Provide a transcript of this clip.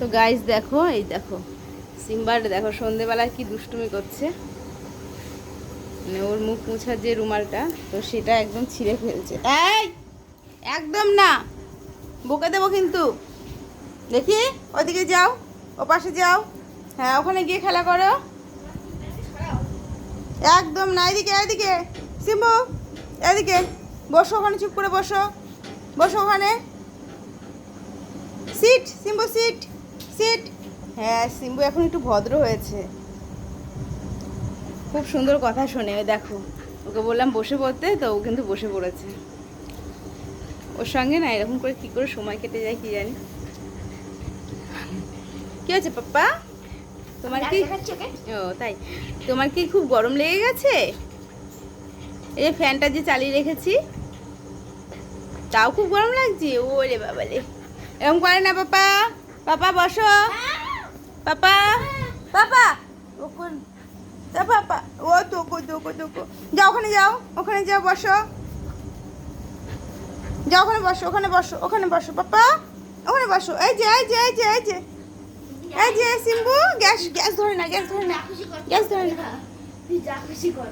তো গাইস দেখো, এই দেখো, সিম্বার দেখো সন্ধেবেলায় কি দুষ্টুমি করছে। মানে ওর মুখ মুছার যে রুমালটা, তো সেটা একদম ছিঁড়ে ফেলছে। এই, একদম না, বকে দেবো কিন্তু। দেখি, ওদিকে যাও, ও পাশে যাও। হ্যাঁ ওখানে গিয়ে খেলা করো। একদম না, এদিকে এদিকে। সিম্বু, এদিকে। বসো ওখানে, চুপ করে বসো। বসো ওখানে। সিট সিম্বু সিট সিট হ্যাঁ সিম্বু এখন একটু ভদ্র হয়েছে। খুব সুন্দর কথা শোনে দেখো। ওকে বললাম বসে পড়তে তো ও কিন্তু বসে পড়েছে। ওর সঙ্গে না এরকম করে কি করে সময় কেটে যায় কি জানি। কি হয়েছে পাপ্পা? তোমার কি ও তাই। তোমার কি খুব গরম লেগে গেছে? এই যে ফ্যানটা যে চালিয়ে রেখেছি তাও খুব গরম লাগছে? ও রে বাবা রে এরকম করে না পাপা পাপা বসো। পাপা। পাপা ও কোন তা পাপা ও তোকো তোকো তোকো যাও ওখানে যাও ওখানে যাও বসো। যাও ওখানে বসো ওখানে বসো ওখানে বসো। পাপা ওখানে বসো। এই যে এই যে এই যে এই যে। এই যে সিম্বু গ্যাস গ্যাস ধরে না গ্যাস ধরে না। গ্যাস ধরে না। তুই যা খুশি কর